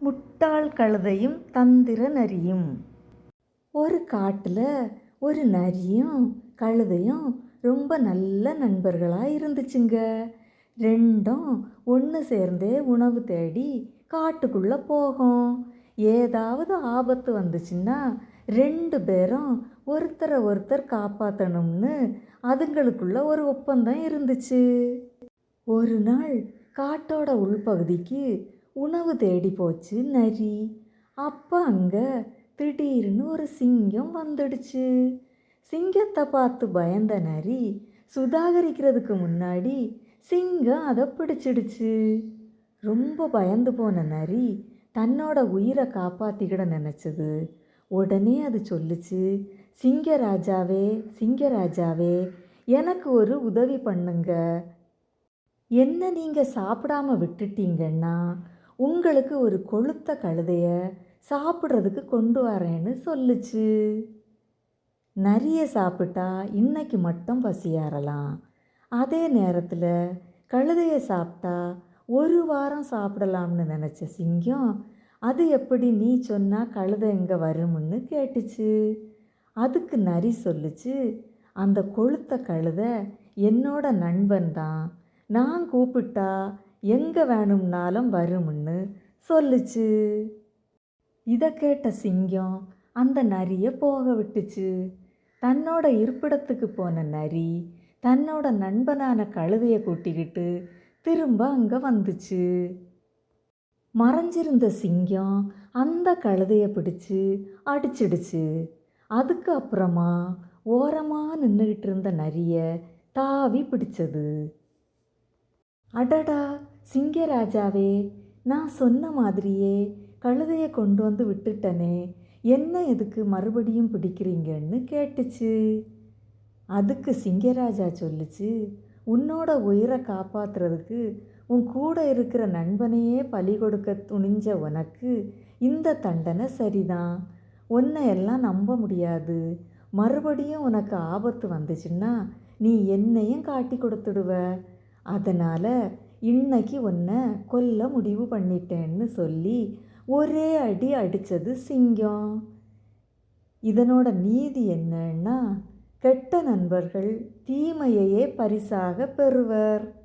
முட்டாள் கழுதையும் தந்திர நரியும். ஒரு காட்டில் ஒரு நரியும் கழுதையும் ரொம்ப நல்ல நண்பர்களாக இருந்துச்சுங்க. ரெண்டும் ஒன்று சேர்ந்தே உணவு தேடி காட்டுக்குள்ளே போகும். ஏதாவது ஆபத்து வந்துச்சுன்னா ரெண்டு பேரும் ஒருத்தரை ஒருத்தர் காப்பாற்றணும்னு அதுங்களுக்குள்ள ஒரு ஒப்பந்தம் இருந்துச்சு. ஒரு நாள் காட்டோட உள்பகுதிக்கு உணவு தேடி போச்சு நரி. அப்போ அங்கே திடீர்னு ஒரு சிங்கம் வந்துடுச்சு. சிங்கத்தை பார்த்து பயந்த நரி சுதாகரிக்கிறதுக்கு முன்னாடி சிங்கம் அதை பிடிச்சிடுச்சு. ரொம்ப பயந்து போன நரி தன்னோட உயிரை காப்பாற்றிக்கிட நினச்சது. உடனே அது சொல்லுச்சு சிங்கராஜாவே சிங்கராஜாவே எனக்கு ஒரு உதவி பண்ணுங்க. என்ன நீங்கள் சாப்பிடாம விட்டுட்டீங்கன்னா உங்களுக்கு ஒரு கொளுத்த கழுதைய சாப்பிட்றதுக்கு கொண்டு வரேன்னு சொல்லுச்சு. நிறைய சாப்பிட்டா இன்னைக்கு மட்டும் பசியாறலாம் அதே நேரத்தில் கழுதையை சாப்பிட்டா ஒரு வாரம் சாப்பிடலாம்னு நினச்ச சிங்கம் அது எப்படி நீ சொன்னால் கழுதை எங்கே வரும்னு கேட்டுச்சு. அதுக்கு நரி சொல்லுச்சு அந்த கொளுத்த கழுதை என்னோட நண்பன் தான். நான் கூப்பிட்டா எங்கே வேணும்னாலும் வரும்னு சொல்லுச்சு. இதை கேட்ட சிங்கம் அந்த நரியை போக விட்டுச்சு. தன்னோட இருப்பிடத்துக்கு போன நரி தன்னோட நண்பனான கழுதையை கூட்டிக்கிட்டு திரும்ப அங்கே வந்துச்சு. மறைஞ்சிருந்த சிங்கம் அந்த கழுதையை பிடிச்சு அடிச்சிடுச்சு. அதுக்கு அப்புறமா ஓரமாக நின்றுக்கிட்டு இருந்த நரியை தாவி பிடிச்சது. அடடா சிங்கராஜாவே நான் சொன்ன மாதிரியே கழுதையை கொண்டு வந்து விட்டுட்டனே என்ன எதுக்கு மறுபடியும் பிடிக்கிறீங்கன்னு கேட்டுச்சு. அதுக்கு சிங்கராஜா சொல்லுச்சு உன்னோட உயிரை காப்பாற்றுறதுக்கு உன் கூட இருக்கிற நண்பனையே பலி கொடுக்க துணிஞ்ச உனக்கு இந்த தண்டனை சரிதான். உன்னை எல்லாம் நம்ப முடியாது. மறுபடியும் உனக்கு ஆபத்து வந்துச்சுன்னா நீ என்னையும் காட்டி கொடுத்துடுவ. அதனால் இன்னைக்கு உன்னை கொல்ல முடிவு பண்ணிட்டேன்னு சொல்லி ஒரே அடி அடித்தது சிங்கம். இதனோட நீதி என்னன்னா கெட்ட நண்பர்கள் தீமையையே பரிசாக பெறுவர்.